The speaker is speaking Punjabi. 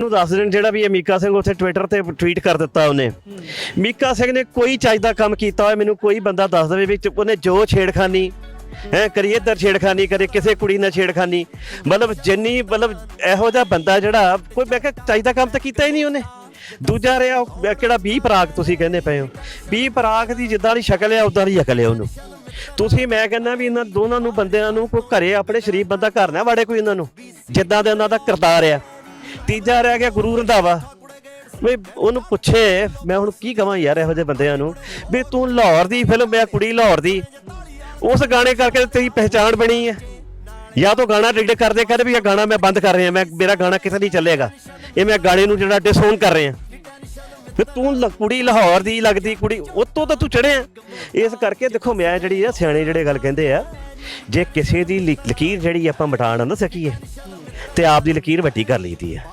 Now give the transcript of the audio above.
ਨੂੰ ਦੱਸ ਦੇਣ ਜਿਹੜਾ ਵੀ ਇਹ ਮੀਕਾ ਸਿੰਘ ਉੱਥੇ ਟਵਿੱਟਰ ਤੇ ਟਵੀਟ ਕਰ ਦਿੱਤਾ ਉਹਨੇ। ਮੀਕਾ ਸਿੰਘ ਨੇ ਕੋਈ ਚੱਜ ਦਾ ਕੰਮ ਕੀਤਾ ਹੋਇਆ, ਮੈਨੂੰ ਕੋਈ ਬੰਦਾ ਦੱਸ ਦੇਵੇ ਵੀ ਉਹਨੇ ਜੋ ਛੇੜਖਾਨੀ, ਹੈ ਕਰੀ ਇੱਧਰ ਛੇੜਖਾਨੀ ਕਰੇ ਕਿਸੇ ਕੁੜੀ ਨਾਲ ਛੇੜਖਾਨੀ। ਮਤਲਬ ਜਿੰਨੀ, ਮਤਲਬ ਇਹੋ ਜਿਹਾ ਬੰਦਾ ਜਿਹੜਾ, ਕੋਈ ਮੈਂ ਕਿਹਾ ਚੱਜ ਦਾ ਕੰਮ ਤਾਂ ਕੀਤਾ ਹੀ ਨਹੀਂ ਉਹਨੇ। ਦੂਜਾ ਰਿਹਾ ਕਿਹੜਾ 20 ਪਰਾਗ ਤੁਸੀਂ ਕਹਿੰਦੇ ਪਏ ਹੋ? 20 ਪਰਾਗ ਦੀ ਜਿੱਦਾਂ ਦੀ ਸ਼ਕਲ ਹੈ ਉਦਾਂ ਦੀ ਅਕਲ ਹੈ ਉਹਨੂੰ। ਤੁਸੀਂ, ਮੈਂ ਕਹਿੰਦਾ ਵੀ ਇਹਨਾਂ ਦੋਨਾਂ ਨੂੰ, ਬੰਦਿਆਂ ਨੂੰ ਕੋਈ ਘਰੇ ਆਪਣੇ ਸ਼ਰੀਫ ਬੰਦਾ ਘਰ ਨਾ ਵਾੜੇ ਕੋਈ ਇਹਨਾਂ ਨੂੰ, ਜਿੱਦਾਂ ਦੇ ਉਹਨਾਂ ਦਾ ਕਿਰਦਾਰ ਆ। ਤੀਜਾ ਰਹਿ ਗਿਆ ਗੁਰੂ ਰੰਧਾਵਾ। ਵੀ ਉਹਨੂੰ ਪੁੱਛੇ, ਮੈਂ ਹੁਣ ਕੀ ਕਵਾਂ ਯਾਰ ਇਹੋ ਜਿਹੇ ਬੰਦਿਆਂ ਨੂੰ? ਵੀ ਤੂੰ ਲਾਹੌਰ ਦੀ ਫਿਲਮ ਆ, ਕੁੜੀ ਲਾਹੌਰ ਦੀ। ਉਸ ਗਾਣੇ ਕਰਕੇ ਤੇਰੀ ਪਹਿਚਾਣ ਬਣੀ ਹੈ ਜਾਂ ਤੋ ਗਾਣਾ ਰੀਡ ਕਰਦੇ ਕਹਿੰਦੇ ਵੀ ਇਹ ਗਾਣਾ ਮੈਂ ਬੰਦ ਕਰ ਰਿਹਾ, ਮੈਂ, ਮੇਰਾ ਗਾਣਾ ਕਿਤੇ ਨਹੀਂ ਚੱਲੇਗਾ। ਇਹ ਮੈਂ ਗਾਣੇ ਨੂੰ ਜਿਹੜਾ ਡਿਸਓਨ ਕਰ ਰਿਹਾ। ਫਿਰ ਤੂੰ ਕੁੜੀ ਲਾਹੌਰ ਦੀ ਲੱਗਦੀ, ਕੁੜੀ ਉਤੋਂ ਤਾਂ ਤੂੰ ਚੜਿਆ ਇਸ ਕਰਕੇ ਦੇਖੋ ਮੈਂ ਜਿਹੜੀ ਆ, ਸਿਆਣੇ ਜਿਹੜੇ ਗੱਲ ਕਹਿੰਦੇ ਆ, ਜੇ ਕਿਸੇ ਦੀ ਲਿ- ਲਕੀਰ ਜਿਹੜੀ ਆਪਾਂ ਮਿਟਾ ਨਾ ਸਕੀਏ ਤੇ ਆਪ ਦੀ ਲਕੀਰ ਵੱਡੀ ਕਰ ਲਈਦੀ ਹੈ।